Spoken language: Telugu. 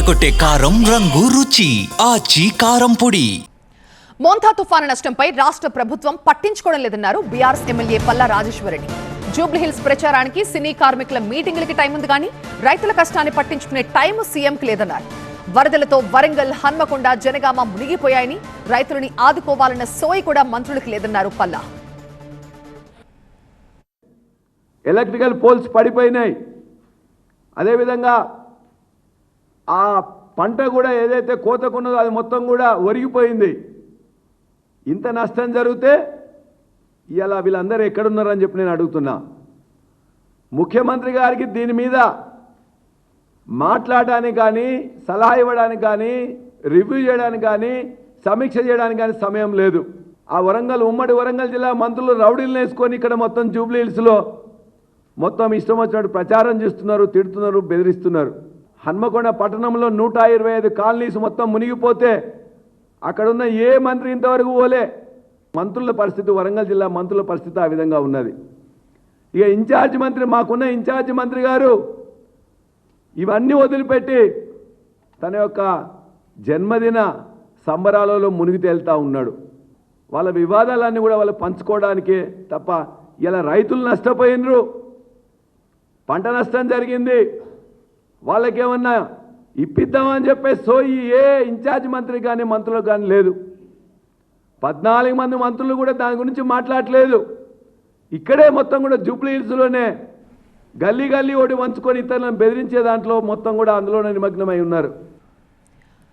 అదరగొట్టే కారం రంగు రుచి ఆచి కారం పొడి. మోంతా తుఫాను నష్టంపై రాష్ట్ర ప్రభుత్వం పట్టించుకోవడం లేదన్నారు బీఆర్ఎస్ ఎమ్మెల్యే పల్లా రాజేశ్వరరెడ్డి. జూబ్లీహిల్స్ ప్రచారానికి సినీ కార్మికుల మీటింగులకి టైం ఉంది కానీ రైతుల కష్టాన్ని పట్టించుకునే టైం సీఎంకి లేదన్నారు. వరదలతో వరంగల్ హన్మకొండ జనగామ మునిగిపోయాయని రైతులని ఆదుకోవాలన్న సోయి కూడా మంత్రులకు లేదన్నారు పల్లా. ఎలక్ట్రికల్ పోల్స్ పడిపోయినాయి. అదేవిధంగా ఆ పంట కూడా ఏదైతే కోతకున్నదో అది మొత్తం కూడా ఒరిగిపోయింది. ఇంత నష్టం జరిగితే ఇలా వీళ్ళందరూ ఎక్కడున్నారని చెప్పి నేను అడుగుతున్నా. ముఖ్యమంత్రి గారికి దీని మీద మాట్లాడడానికి కానీ సలహా ఇవ్వడానికి కానీ రివ్యూ చేయడానికి కానీ సమీక్ష చేయడానికి కానీ సమయం లేదు. ఆ వరంగల్ ఉమ్మడి వరంగల్ జిల్లా మంత్రులు రౌడీలు వేసుకొని ఇక్కడ మొత్తం జూబ్లీ హిల్స్లో మొత్తం ఇష్టం వచ్చినట్టు ప్రచారం చేస్తున్నారు తిడుతున్నారు బెదిరిస్తున్నారు. హన్మకొండ పట్టణంలో నూట ఇరవై ఐదు కాలనీస్ మొత్తం మునిగిపోతే అక్కడున్న ఏ మంత్రి ఇంతవరకు పోలే? మంత్రుల పరిస్థితి వరంగల్ జిల్లా మంత్రుల పరిస్థితి ఆ విధంగా ఉన్నది. ఇక ఇన్ఛార్జ్ మంత్రి మాకున్న ఇన్ఛార్జ్ మంత్రి గారు ఇవన్నీ వదిలిపెట్టి తన యొక్క జన్మదిన సంబరాలలో మునిగి తేలుతూ ఉన్నాడు. వాళ్ళ వివాదాలన్నీ కూడా వాళ్ళు పంచుకోవడానికే తప్ప ఇలా రైతులు నష్టపోయినరు. పంట నష్టం జరిగింది. వాళ్ళకేమన్నా ఇప్పిద్దామని చెప్పే సోయి ఏ ఇన్ఛార్జ్ మంత్రి కానీ మంత్రులకు కానీ లేదు. పద్నాలుగు మంది మంత్రులు కూడా దాని గురించి మాట్లాడలేదు ఇక్కడే మొత్తం కూడా జూబ్లీ హిల్స్లోనే గల్లీ గల్లీ ఒకటి వంచుకొని ఇతరులను బెదిరించే దాంట్లో మొత్తం కూడా అందులోనే నిమగ్నమై ఉన్నారు.